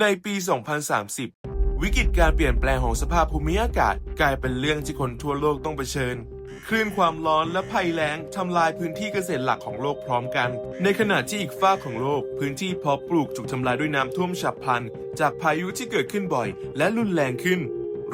ในปี 2030 วิกฤตการเปลี่ยนแปลงของสภาพภูมิอากาศ กลายเป็นเรื่องที่คนทั่วโลกต้องเผชิญคลื่นความร้อนและภัยแล้งทำลายพื้นที่เกษตรหลักของโลกพร้อมกัน ในขณะที่อีกฝ้ากของโลก พื้นที่เพาะปลูกถูกทำลายด้วยน้ำท่วมฉับพลัน จากพายุที่เกิดขึ้นบ่อย และรุนแรงขึ้น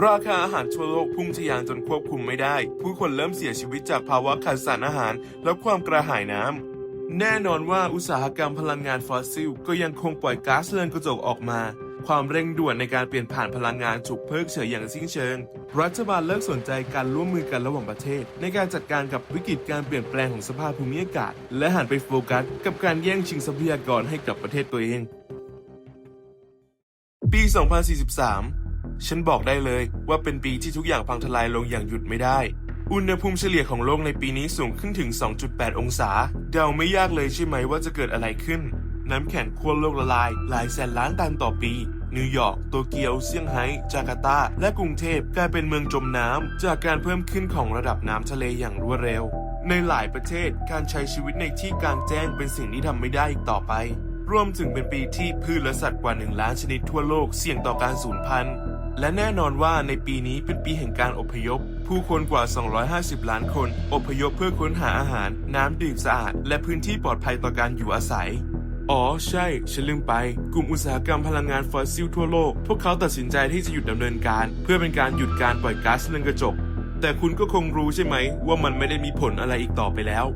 ราคาอาหารทั่วโลกพุ่งทะยานจนควบคุมไม่ได้ ผู้คนเริ่มเสียชีวิตจากภาวะขาดสารอาหาร และความกระหายน้ำ แน่นอนว่าอุตสาหกรรมพลังงานฟอสซิล ก็ยังคงปล่อยก๊าซเรือนกระจกออกมา ความเร่งด่วนในการเปลี่ยนผ่านพลังงานถูกเพิกเฉยอย่างสิ้นเชิง รัฐบาลเลิกสนใจการร่วมมือกันระหว่างประเทศ ในการจัดการกับวิกฤตการเปลี่ยนแปลงของสภาพภูมิอากาศ และหันไปโฟกัสกับการแย่งชิงทรัพยากรให้กับประเทศตัวเอง ปี 2043 ฉันบอกได้เลยว่าเป็นปีที่ทุกอย่างพังทลายลงอย่างหยุดไม่ได้ อุณหภูมิเฉลี่ยของโลกในปีนี้สูงขึ้นถึง 2.8 องศา เดาไม่ยากเลยใช่ไหมว่าจะเกิดอะไรขึ้น น้ำแข็งขั้วโลกละลาย หลายแสนล้านตันต่อปี นิวยอร์ก โตเกียว เซี่ยงไฮ้ จาการ์ตา และกรุงเทพกลายเป็นเมืองจมน้ำ จากการเพิ่มขึ้นของระดับน้ำทะเลอย่างรวดเร็ว ในหลายประเทศการใช้ชีวิตในที่กลางแจ้งเป็นสิ่งที่ทำไม่ได้อีกต่อไปรวมถึงเป็นปีที่พืชและสัตว์กว่า 1 ล้านชนิดทั่วโลกเสี่ยงต่อการสูญพันธุ์ และแน่นอนว่าในปีนี้เป็นปีแห่งการอพยพ ผู้คนกว่า 250 ล้านคน อพยพเพื่อค้นหาอาหาร น้ำดื่มสะอาด และพื้นที่ปลอดภัยต่อการอยู่อาศัย อ๋อ ใช่ ฉันลืมไป กลุ่มอุตสาหกรรมพลังงานฟอสซิลทั่วโลก พวกเขาตัดสินใจที่จะหยุดดำเนินการ เพื่อเป็นการหยุดการปล่อยก๊าซเรือนกระจก แต่คุณก็คงรู้ใช่ไหม ว่ามันไม่ได้มีผลอะไรอีกต่อไปแล้ว